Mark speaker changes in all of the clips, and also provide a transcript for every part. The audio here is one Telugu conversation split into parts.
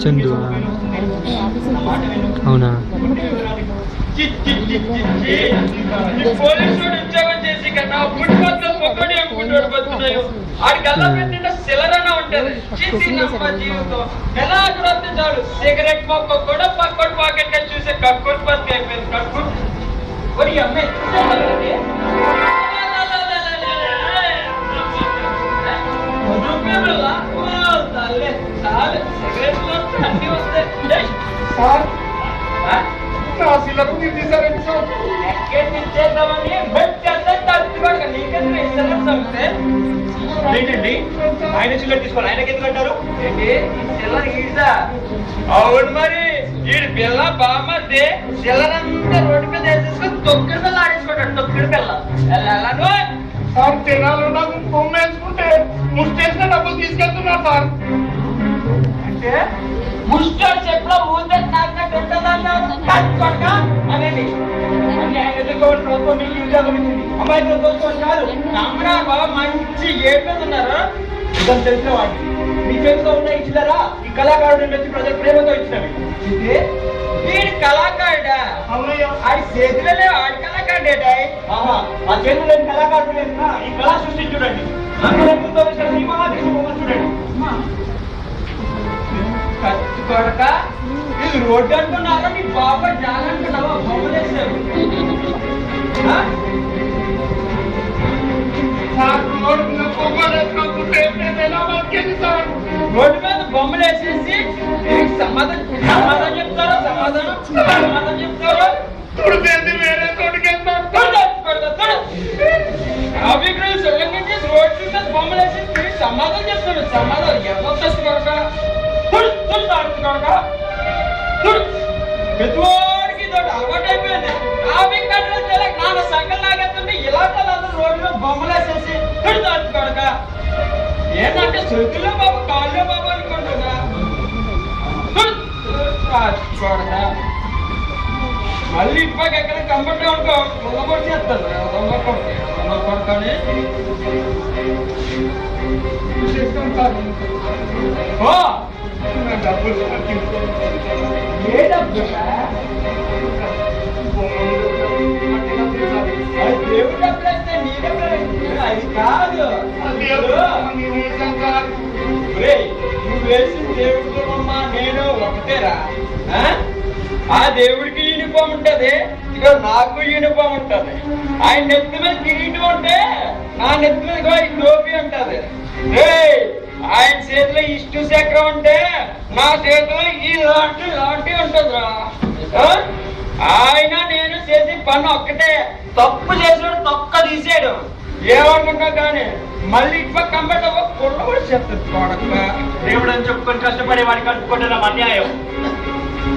Speaker 1: చందు. అవునా?
Speaker 2: సిగరెట్ మొక్క కూడా పక్కడు పాకెట్ చూసే కక్కుడు పత్తి అయిపోయింది కక్కుడు ఒరి అమ్మాయి
Speaker 3: సార్? నా సిలకు మీరు తీసారండి సార్?
Speaker 4: ఏంటండి? ఆయన చిల్లర తీసుకోవాలి. ఆయనకి ఎందుకు అంటారు?
Speaker 2: అవును మరి. ఈడు పిల్ల బామ్మద్ది. చిల్లరంతా రోడ్డు మీద వేసేసుకొని తొక్కిడి పిల్ల ఆడేసుకుంటాడు. తొక్కిడి పిల్ల. వెళ్ళాలను
Speaker 3: సార్ జనాలు నాకు బొమ్మ వేసుకుంటే ముష్టేసిన డబ్బులు తీసుకెళ్తున్నారు సార్.
Speaker 2: అంటే ముస్టాడు చెప్పులో ఊతే నాకినట్టు ఉంటుందన్నావు కట్టుకోక అనేది. ప్రభుత్వం మీకు ఉద్యోగం ఇచ్చింది అమ్మాయితో దోచుకోవడం కాదు. నమ్మరా బాబా మంచి ఏడు ఉన్నారు ఇదని తెలిసిన వాడికి మీ చేతిలో ఉన్న ఇచ్చినారా? ఈ కళాకారుడిని వచ్చి ప్రజలు ప్రేమతో ఇచ్చినవి. ఇది? వీడి కళాకారుడా? ఆడి చేతిలో ఆడి కళాకారుడేటా
Speaker 4: ఆహా ఆ చేతులు కళాకారుడు ఈ కళా సృష్టి చూడండి.
Speaker 2: కొడక ఇది రోడ్డు అంటున్నారా? మీ బాబా జాగా అంటున్నావా? బొమ్మలేసారు
Speaker 3: రోడ్డు మీద బొమ్మలు
Speaker 2: వేసేసి సమాధానం సమాధానం చెప్తారా ఏంటంటే చేతుల్లో బాబు కాళ్ళలో బాబు అనుకుంటుందా తుడు తుడు తాడుతు కొడక మళ్ళీ ఇప్పటికి ఎక్కడ కంఫర్ట్గా ఉంటో దొంగపడి చేస్తారు దొంగపడుకొని
Speaker 3: చేస్తాం సార్
Speaker 2: ఓ
Speaker 3: నా డబ్బులు సార్
Speaker 2: ఏ డబ్బు కాదు. నువ్వు వేసిన దేవుడితో నేను ఒకటేరా? ఆ? ఆ దేవుడికి యూనిఫామ్ ఉంటది ఇక నాకు యూనిఫామ్ ఉంటది. ఆయన నెత్తి మీద కిరీటం ఉంటే నా నెత్తి మీద టోపీ ఉంటది. ఆయన చేతిలో ఇష్టు చక్రం ఉంటే నా చేతిలో ఈ లాంటి లాంటి ఉంటదిరా. ఆయన నేను చేసి పని ఒక్కటే. తప్పు చేసాడు తొక్క తీసాడు ఏమనుకున్నా కానీ మళ్ళీ ఇప్ప కంపెట్ అవ్వ కూడా చెప్తుంది కొడక
Speaker 4: దేవుడు అని చెప్పుకొని కష్టపడే వాడికి కట్టుకోవడం అన్యాయం.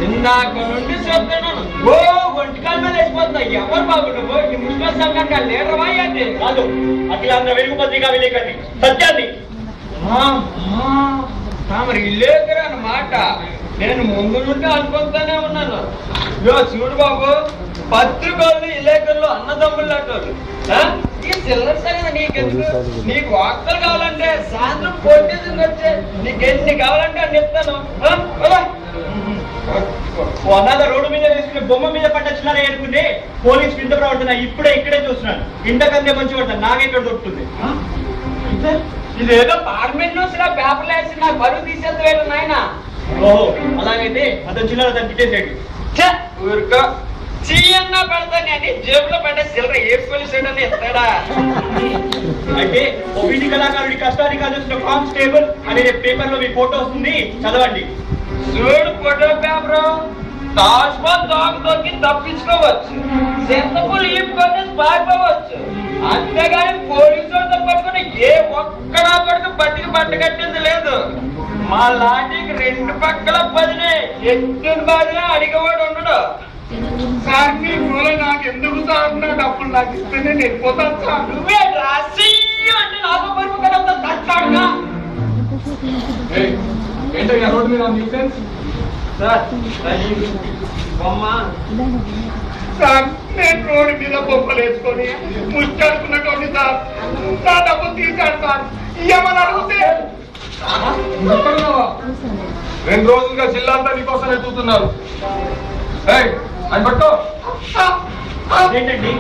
Speaker 2: ఇందాక నుండి చెప్తున్నాను ఓ ఒంటికాల మీద వేసిపోతున్నా ఎవరు బాబు నువ్వు? ఈ ముస్లిం సంఘానికి లేరవా ఏంటి?
Speaker 4: కాదు అఖిలాంధ్ర వెలుగు పత్రిక విలేకరిని. సత్యాన్ని.
Speaker 2: మరి ఇల్లేకరు అన్నమాట. నేను ముందు నుండి అనుకుంటానే ఉన్నాను. యో చూడు బాబు పత్రికలు ఇలేకరులు అన్నదమ్ములు అంటారు నీకు వార్తలు కావాలంటే సాయంత్రం పోటీసుకు వచ్చే. నీకు ఎన్ని కావాలంటే ఆ? పద.
Speaker 4: వందల రోడ్డు మీద వేసుకుని బొమ్మ మీద చిల్లర ఏడుకుంటే పోలీస్ వింత ప్రవర్తన ఇప్పుడే ఇక్కడే చూస్తున్నాను. ఇంతకంటే మంచి పడ్డా నాకెక్కడ దొరుకుతుంది.
Speaker 2: ఇదేదో పార్లమెంట్ న్యూస్ లా పేపర్లు వేసి నా బరువు తీసేద్దు నాయన?
Speaker 4: ఓహో అలాగైతే అతను చిల్లర తగ్గిటేసాడు
Speaker 2: ఊరుకో. చీయన్నా పెడతాను అని జేబులో పెట్టే చిల్లర ఏ పోలీసు ఇస్తాడా?
Speaker 4: అయితే ఓ వీధి కళాకారుడి కష్టాన్ని కాల్చిన కానిస్టేబుల్ అనే పేపర్లో మీ ఫోటో వస్తుంది. చదవండి.
Speaker 2: చూడు ఫోటో పేపర్. తాజ్మహల్ దోక దొరికి తప్పించుకోవచ్చు. చింతపూలు ఈపుకొని పారిపోవచ్చు. అంతేగాని పోలీసులతో పట్టుకుని ఏ ఒక్కడా పడుకు పట్టుకు పట్టగట్టింది లేదు. మా లాంటికి రెండు పక్కల పదినే. ఎత్తుని బాధినా అడిగేవాడు ఉండడు.
Speaker 3: సార్ మీ మూల నాకు ఎందుకు సార్ నా డబ్బులు? నాకు ఇస్తే నేను వెళ్ళిపోతాను సార్
Speaker 2: నువ్వే రాసి అంటే నాకు బరువు కదా తట్టాడుగా
Speaker 3: ఏంటయ్యా రోడ్డు మీద న్యూసెన్స్
Speaker 2: సార్ అది బొమ్మ.
Speaker 3: సార్ నేను రోడ్డు మీద బొమ్మలు వేసుకొని ముచ్చాడుకున్నటువంటి సార్. నా డబ్బులు తీశాడు సార్. ఇయ్యమని అడిగితే
Speaker 1: రెండు రోజులుగా జిల్లా అంతా నీకోసం ఎత్తుతున్నారు ఏయ్, అని పట్టు
Speaker 4: అదేంటండి?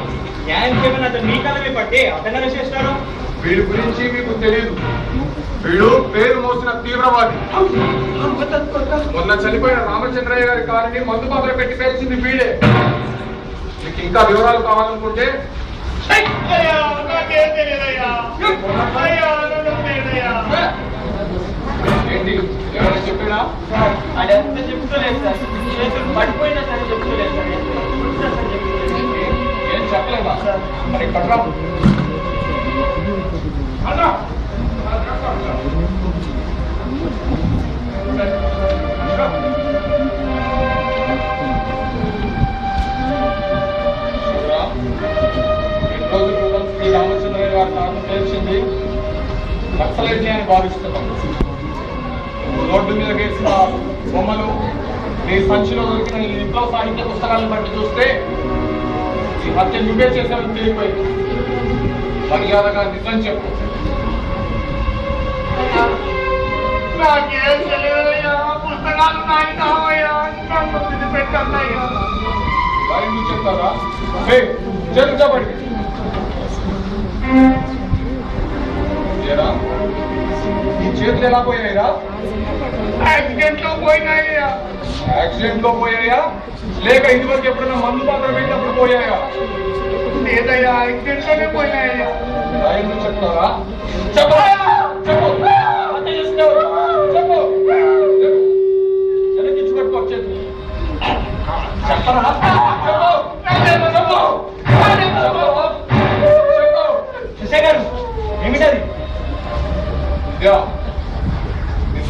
Speaker 4: న్యాయం చేయమని అతను మీ కాలమే పట్టి అతను అరెస్ట్ చేస్తారు?
Speaker 1: వీడి గురించి మీకు తెలియదు. వీడు పేరు మోసిన తీవ్రవాది. మొన్న చనిపోయిన రామచంద్రయ్య గారి కారుని మందు పాత్ర పెట్టి పేల్చింది వీడే. మీకు ఇంకా వివరాలు కావాలనుకుంటే తెలిసింది. నక్సలైట్ అని భావిస్తున్నాం రోడ్డు మీద వేసిన బొమ్మలు మీ సంచిలో దొరికిన ఈ విప్లవ సాహిత్య పుస్తకాలను బట్టి చూస్తే హత్య నువ్వే చేశావని తెలియపోయింది. మర్యాదగా నిజం చెప్పు.
Speaker 3: నాకేం తెలియదయ్యా పుస్తకాలు నాకు కావయ్యా? నన్ను విడిపెట్టన్నయ్యా.
Speaker 1: మరి నువ్వు చెప్పండి ఏరా? ఈ చేతులు ఎలా పోయాయిరా
Speaker 3: యాక్సిడెంట్లో పోయినాయ్యా
Speaker 1: యాక్సిడెంట్లో పోయాయా? లేక ఇదివరకు ఎప్పుడైనా మందు పాత్ర పెట్టినప్పుడు పోయాయా?
Speaker 3: లేదయ్యా యాక్సిడెంట్లోనే పోయినాయ్యా
Speaker 1: ఎందుకు చెప్తారా చెప్పు. చెప్పు. చెప్పు. చెప్పరా? చెప్పు చెప్పు. చెప్పు. చెప్పు.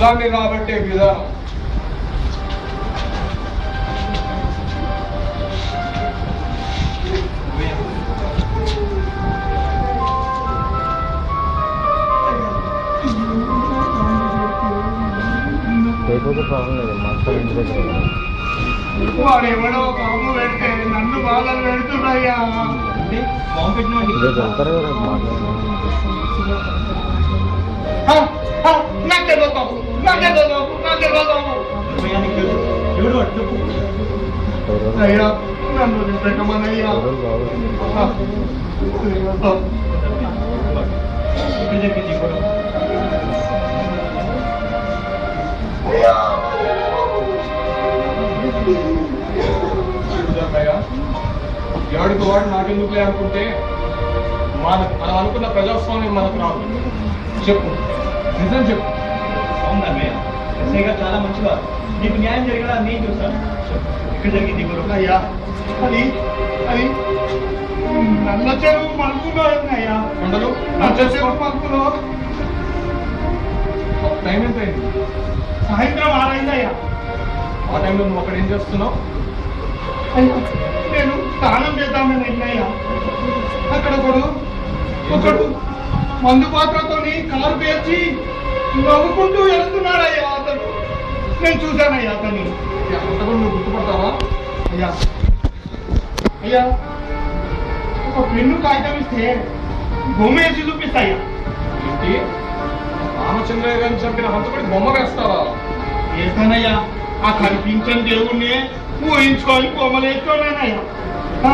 Speaker 1: నిజాన్ని రాబట్టే విధానం
Speaker 5: లేకపోతే ప్రాబ్లం లేదు మాస్టర్ ఇంటి దగ్గర ఉన్నారు.
Speaker 3: వాడు ఎవడో పెడితే నన్ను బాధలు పెడుతున్నాయ్యా
Speaker 5: వెళ్తారు కదా
Speaker 3: హ, హ, నాకు తెలియదు బాబు నాకు తెలియదు బాబు నాకు తెలియదు బాబు
Speaker 4: భయానికి తెలుసు. ఎవడు వాడు చెప్పు
Speaker 3: అయ్యా నన్ను వదిలిపెట్టమనయ్యా
Speaker 5: ఎవరు బాగుంది
Speaker 3: హ, తెలియదు బాబు.
Speaker 4: ఇక్కడ జరిగింది ఈ గొడవ.
Speaker 1: చూడమ్మయ్యా, ఎవడికి వాడు నాకెందుకులే అనుకుంటే మన మనం అనుకున్న ప్రజాస్వామ్యం మనకు రాదు చెప్పు నిజం చెప్పు
Speaker 4: అవును అన్నయ్య ఎస్ఐ గారు చాలా మంచివారు. నీకు న్యాయం జరిగినా నేను చెప్పు. ఇక్కడ జరిగింది గొడవ
Speaker 3: అయ్యా అది అది నల్ల చెరువు మలుపులో అయ్యా
Speaker 1: కొండలు?
Speaker 3: నల్ల చెరువు మలుపులో.
Speaker 1: టైం ఎంత అయింది
Speaker 3: సాయంత్రం ఆరైందయ్యా.
Speaker 1: ఆ టైంలో నువ్వు అక్కడ ఏం చేస్తున్నావు?
Speaker 3: అయ్యా నేను స్నానం చేద్దామని వెళ్ళాయ్యా అక్కడ ఒకడు ఒకడు మందు పాత్రతోని కారు పేర్చి నవ్వుకుంటూ వెళ్తున్నాడయ్యా అతను. నేను చూశానయ్యా అతన్ని.
Speaker 1: అంత నువ్వు గుర్తుపడతావా?
Speaker 3: అయ్యా. అయ్యా ఒక పెన్ను కాగితం ఇస్తే బొమ్మ వేసి చూపిస్తాయ్యా.
Speaker 1: ఏంటి? రామచంద్రయ్య గారిని చంపిన హంతకుడి బొమ్మ వేస్తావా?
Speaker 3: వేస్తానయ్యా. ఆ కనిపించని దేవుణ్ణి ఊహించుకొని బొమ్మలు వేసుకోలేనయ్యా ఆ?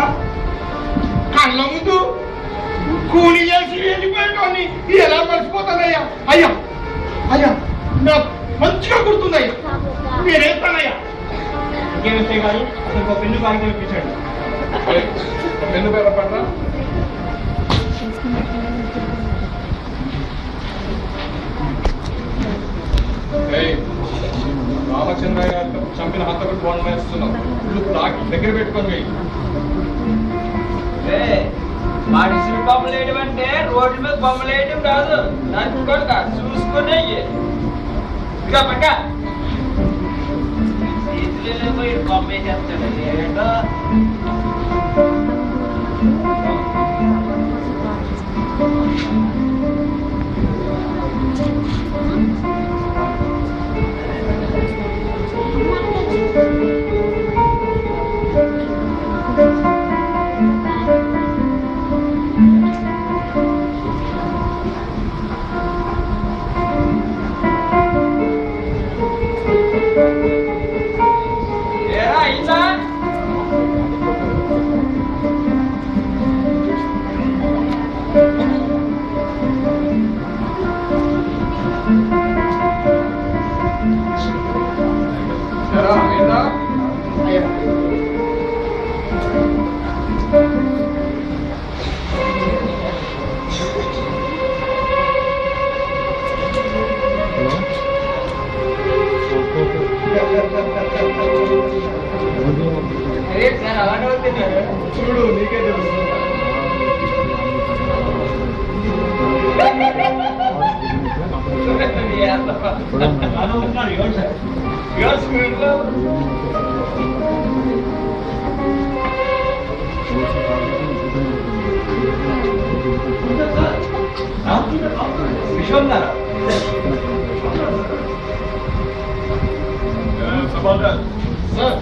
Speaker 3: కళ్ళ ముందు కూలి చేసి వెళ్ళిపోయేటోని ఎలా మర్చిపోతానయ్యా? అయ్యా అయ్యా నాకు మంచిగా గుర్తుందయ్యా మీరేస్తానయ్యా
Speaker 4: ఇంకేం ఎస్ఐ గారు? అసలు ఒక పెన్ను కాగితం ఇప్పించాడు
Speaker 1: సరే, పెన్ను పేర పడరా ఏయ్, రామచంద్రయ్య గారు చంపిన హంతకుడు బొమ్మ వేస్తున్నావు. తాకి దగ్గర పెట్టుకొని
Speaker 2: వాడి సిరి బొమ్మలు వేయడం అంటే రోడ్ల మీద బొమ్మలు వేయడం కాదు. దానికి కొడుక చూసుకునే ఇదిగా పక్క. బొమ్మ వేసేస్తాడు. ఏంటో
Speaker 1: చూడు నీకే తెలుస్తుంది
Speaker 4: బాగా ఉంటున్నారు ఎవరు సార్
Speaker 2: గర్ల్స్ స్కూల్లో
Speaker 4: ఆ? విశ్వం గారా
Speaker 1: సార్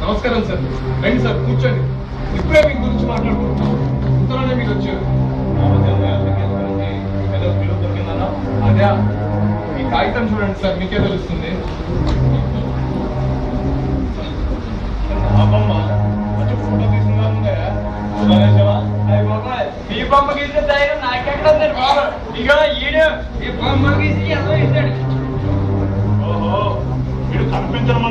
Speaker 1: నమస్కారం సార్ రండి సార్ కూర్చోండి ఇప్పుడే మీ గురించి మాట్లాడుకుంటున్నాం ఇంతలోనే మీరు వచ్చారు అదే ఈ కాగితం చూడండి సార్ మీకే తెలుస్తుంది
Speaker 2: ఈ బొమ్మ గీసిన ధైర్యం నాకెక్కడ బాబు ఇక ఈడు ఈ బొమ్మ గీసి ఎంతో ఇస్తాడు
Speaker 3: ఓహో వీడు కనిపించడం